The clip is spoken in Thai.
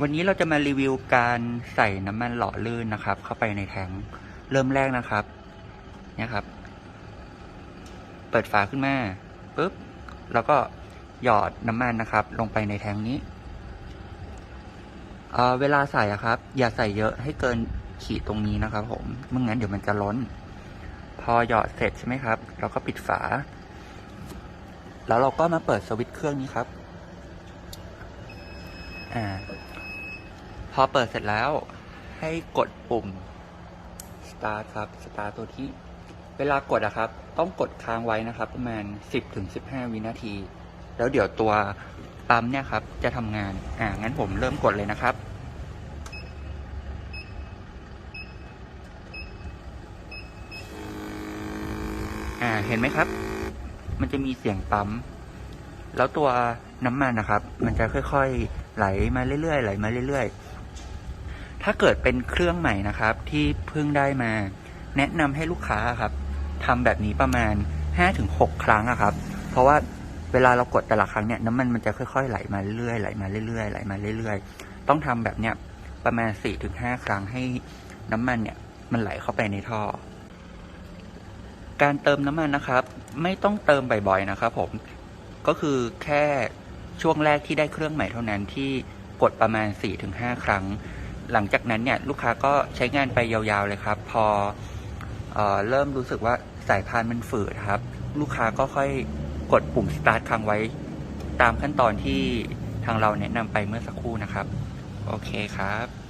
วันนี้เราจะมารีวิวการใส่น้ำมันหล่อลื่นนะครับ เข้าไปในแทงเริ่มแรกนะครับเนี่ยครับ เปิดฝาขึ้นมาปุ๊บแล้วก็หยอดน้ำมันนะครับ ลงไปในแทงนี้เเวลาใส่อะครับ อย่าใส่เยอะให้เกินขีดตรงนี้นะครับผมไม่งั้นเดี๋ยวมันจะล้น พอหยอดเสร็จใช่ไหมครับ เราก็ปิดฝา แล้วเราก็มาเปิดสวิตช์เครื่องนี้ครับ อ่า พอเปิดเสร็จแล้วให้กดปุ่ม start ครับ start ตัวที่ เวลากดอะครับ ต้องกดค้างไว้นะครับ ประมาณ 10ถึง15 วินาที แล้วเดี๋ยวตัวปั๊มเนี่ยครับ จะทำงาน อ่า งั้นผมเริ่มกดเลยนะครับอ่าเห็นไหมครับ มันจะมีเสียงปั๊ม แล้วตัวน้ำมันนะครับ มันจะค่อยๆ ไหลมาเรื่อยๆ ไหลมาเรื่อยๆ ถ้าเกิดเป็นเครื่องใหม่นะครับ ที่เพิ่งได้มา แนะนำให้ลูกค้าครับทำแบบนี้ประมาณ 5-6 ครั้งอะครับ เพราะว่าเวลาเรากดแต่ละครั้งเนี่ยน้ำมันมันจะค่อยๆไหลมาเรื่อยๆไหลมาเรื่อยๆไหลมาเรื่อยๆ ต้องทำแบบเนี้ยประมาณ 4-5 ครั้งให้น้ำมันเนี่ยมันไหลเข้าไปในท่อ การเติมน้ำมันนะครับ ไม่ต้องเติมบ่อยๆนะครับ ผมก็คือแค่ช่วงแรกที่ได้เครื่องใหม่เท่านั้นที่กดประมาณ 4-5 ครั้ง หลังจากนั้นเนี่ยลูกค้าก็ใช้งานไปยาวๆเลยครับ พอเออเริ่มรู้สึกว่าสายพานมันฝืดครับ ลูกค้าก็ค่อยกดปุ่มสตาร์ทค้างไว้ ตามขั้นตอนที่ทางเราแนะนำไปเมื่อสักครู่นะครับ โอเคครับ